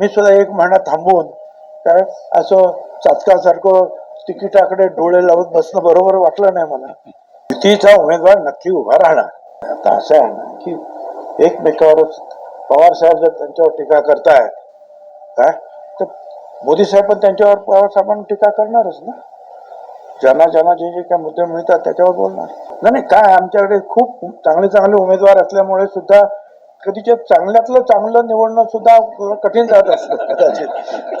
मी सुद्धा एक महिना थांबवून काय असं चातकासारखं तिकिटाकडे डोळे लावून बसणं बरोबर वाटलं नाही मला. युतीचा उमेदवार नक्की उभा राहणार. आता असं आहे ना की एकमेकावरच पवार साहेब जर त्यांच्यावर टीका करतायत काय तर मोदी साहेब पण त्यांच्यावर पवार साहेबांना टीका करणारच ना. ज्यांना ज्यांना जे जे काय मुद्दे मिळतात त्याच्यावर बोलणार. नाही नाही काय आमच्याकडे खूप चांगले चांगले उमेदवार असल्यामुळे सुद्धा कधीच्या चांगल्यातलं चांगलं निवडणं सुद्धा कठीण जात असतं कदाचित.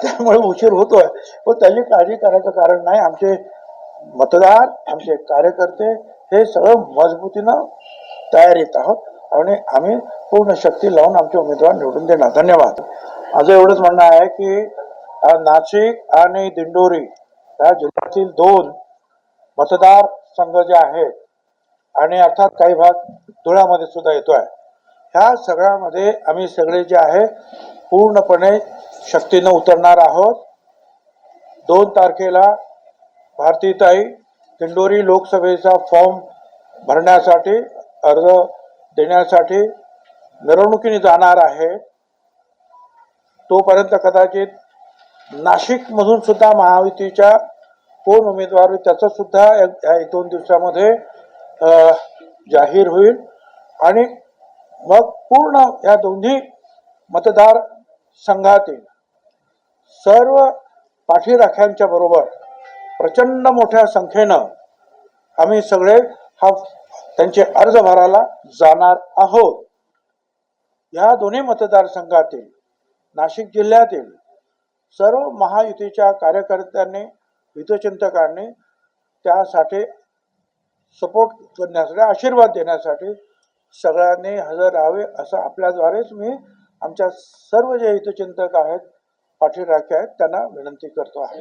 त्यामुळे उशीर होतोय. पण त्याची काळजी करायचं कारण नाही. आमचे मतदार आमचे कार्यकर्ते हे सगळं मजबूतीनं तयारीत आहोत आणि आम्ही पूर्ण शक्ती लावून आमचे उमेदवार निवडून देणार. धन्यवाद. माझं एवढंच म्हणणं आहे की नाशिक आणि दिंडोरी या जिल्ह्यातील दोन मतदार संघ जे आहेत आणि अर्थात काही भाग धुळ्यामध्ये सुद्धा येतोय. ह्या सगळ्यामध्ये आम्ही सगळे जे आहे पूर्णपणे शक्तीनं उतरणार आहोत. दोन तारखेला भारतीताई दिंडोरी लोकसभेचा फॉर्म भरण्यासाठी अर्ज देण्यासाठी मिरवणुकीने जाणार आहे. तोपर्यंत कदाचित नाशिकमधून सुद्धा महायुतीच्या कोण उमेदवार होईल त्याचं सुद्धा या या एक दोन दिवसामध्ये जाहीर होईल. आणि मग पूर्ण या दोन्ही मतदार संघातील सर्व पाठीराख्यांच्या बरोबर प्रचंड मोठ्या संख्येनं आम्ही सगळे हा त्यांचे अर्ज भरायला जाणार आहोत. या दोन्ही मतदारसंघातील नाशिक जिल्ह्यातील सर्व महायुतीच्या कार्यकर्त्यांनी हितचिंतकांनी त्यासाठी सपोर्ट करण्यासाठी आशीर्वाद देण्यासाठी सगळ्यांनी हजर राहावे असं आपल्याद्वारेच मी आमच्या सर्व जे हितचिंतक आहेत पाठीराखे आहेत त्यांना विनंती करतो आहे.